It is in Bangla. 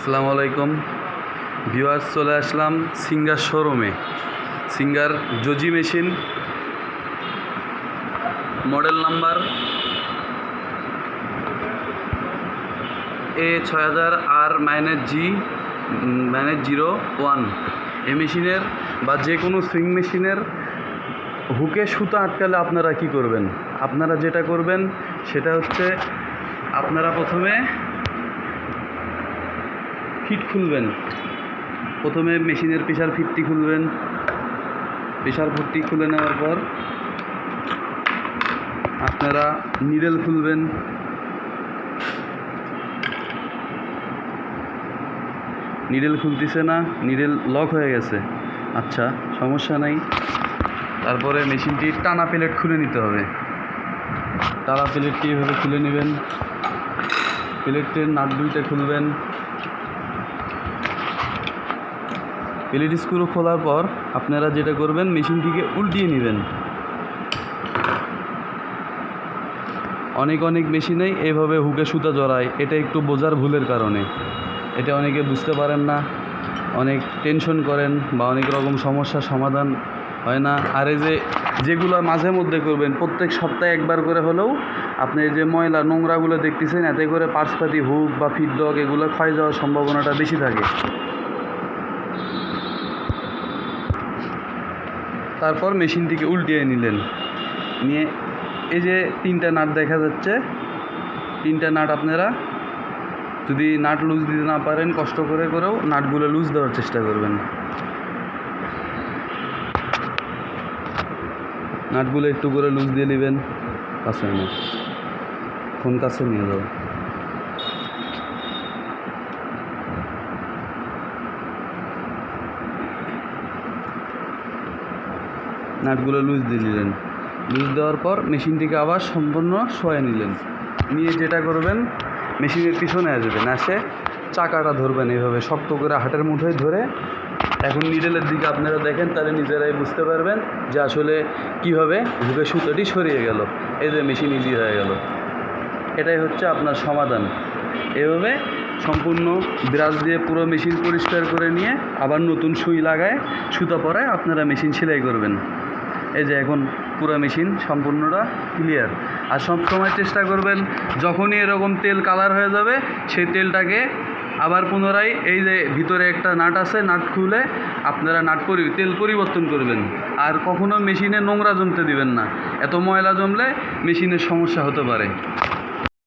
আসসালামু আলাইকুম। ভিউয়ার্স, চলে আসলাম সিঙ্গার শোরুমে। সিঙ্গার জজি মেশিন, মডেল নাম্বার এ ছয় হাজার আর minus G minus zero one এ মেশিনের বা যে কোনো সুইং মেশিনের হুকে সুতা আটকালে আপনারা কি করবেন? আপনারা যেটা করবেন, সেটা হচ্ছে আপনারা প্রথমে ফিট খুলবেন। প্রথমে মেশিনের প্রেশার ফিটটি খুলবেন। প্রেশার ফিটটি খুলে নেওয়ার পর আপনারা নিডেল খুলবেন। নিডেল খুলতেছে না, নিডেল লক হয়ে গেছে। আচ্ছা সমস্যা নাই। তারপরে মেশিনটি টানা প্লেট খুলে নিতে হবে। টানা প্লেটটি এভাবে খুলে নেবেন। প্লেটের নাট দুইটা খুলবেন। প্লেট স্ক্রু খোলার পর আপনারা যেটা করবেন, মেশিনটিকে উল্টিয়ে নেবেন। অনেক অনেক মেশিনেই এভাবে হুকে সুতা জড়ায়। এটা একটু বোঝার ভুলের কারণে। এটা অনেকে বুঝতে পারেন না। অনেক টেনশন করেন বা অনেক রকম সমস্যার সমাধান হয় না। আর এই যে যেগুলো মাঝে মধ্যে করবেন, প্রত্যেক সপ্তাহে একবার করে হলেও আপনি যে ময়লা নোংরাগুলো দেখতেছেন, এতে করে পার্সপাতি, হুক বা ফিডডক এগুলো ক্ষয় যাওয়ার সম্ভাবনাটা বেশি থাকে। তারপর মেশিনটিকে উল্টিয়ে নিলেন। নিয়ে এই যে তিনটা নাট দেখা যাচ্ছে, তিনটা নাট আপনারা যদি নাট লুজ দিতে না পারেন, কষ্ট করে করেও নাটগুলো লুজ দেওয়ার চেষ্টা করবেন। নাটগুলো একটু করে লুজ দিয়ে নেবেন, কাছে না ফোন কাছে নিয়ে যাও। নাটগুলো লুজ দিয়ে নিলেন। লুজ দেওয়ার পর মেশিনটিকে আবার সম্পূর্ণ শোয়ে নিলেন। নিয়ে যেটা করবেন মেশিনের পিছনে আসবেন আসে চাকাটা ধরবেন এইভাবে শক্ত করে হাটের মুঠোয় ধরে। এখন নিডেলের দিকে আপনারা দেখেন, তাহলে নিজেরাই বুঝতে পারবেন যে আসলে কীভাবে ঢুকে সুতোটি সরিয়ে গেল। এই যে মেশিন ইজি হয়ে গেল। এটাই হচ্ছে আপনার সমাধান। এভাবে সম্পূর্ণ ব্রাশ দিয়ে পুরো মেশিন পরিষ্কার করে নিয়ে আবার নতুন সুই লাগায় সুতা পরায় আপনারা মেশিন সেলাই করবেন। এই যে এখন পুরো মেশিন সম্পূর্ণটা ক্লিয়ার আর সবসময় চেষ্টা করবেন, যখনই এরকম তেল কালার হয়ে যাবে, সেই তেলটাকে আবার পুনরায় এই যে ভিতরে একটা নাট আছে, নাট খুলে আপনারা নাট পরি, তেল পরিবর্তন করবেন। আর কখনো মেশিনে নোংরা জমতে দিবেন না। এত ময়লা জমলে মেশিনের সমস্যা হতে পারে।